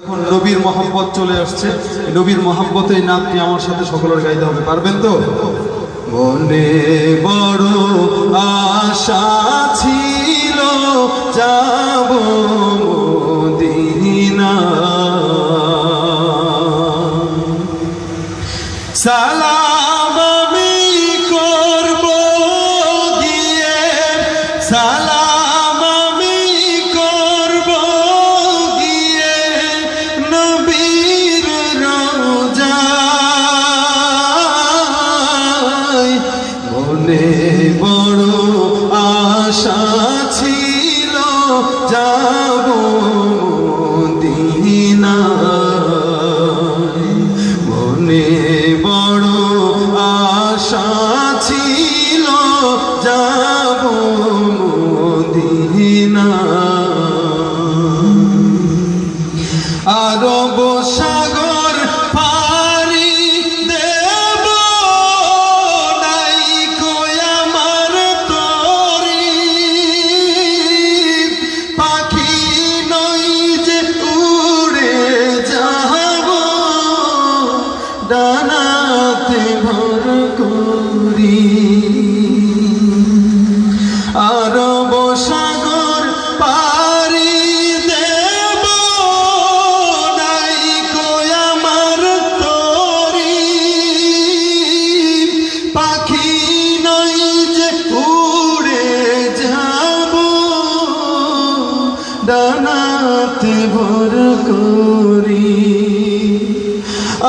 এখন নবীর মহাব্বত চলে আসছে। নবীর মহাব্বত এই নামটি আমার সাথে সকলের গাইতে হবে? পারবেন তো? মনে বড় আশা ছিল, যাব যাব মদিনায় মনে বড় ছিল যাব মদিনায়। ডানাতে ভর করি।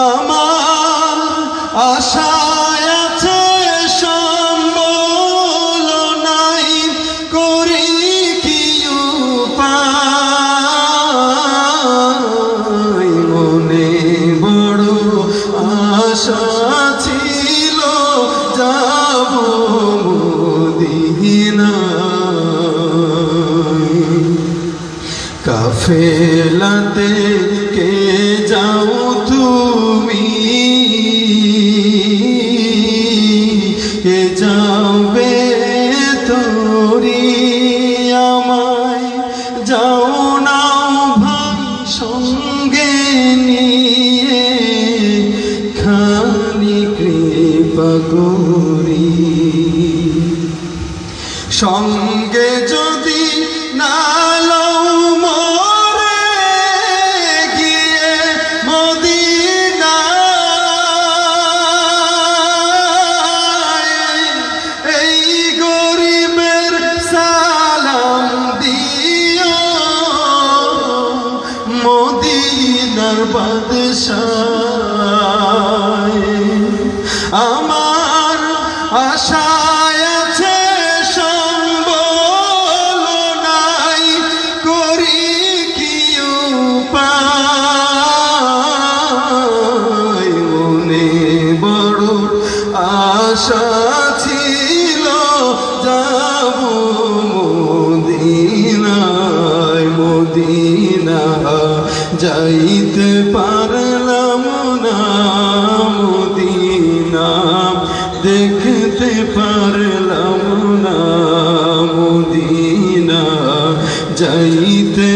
আমার আশায় আছে সম্বল নাই, করি কি উপায়? মনে বড় আশা ছিল, যাব মদিনায় কাফেলাতে কে যাও তুমি? কে যাবে তোরি আমায়? যাও নাও ভাই সঙ্গে নিয়ে, খানি কৃপা করি। সঙ্গে বাদশাহ আমার যাইতে পারলাম না মদিনা দেখতে পারলাম না মদিনা যাইতে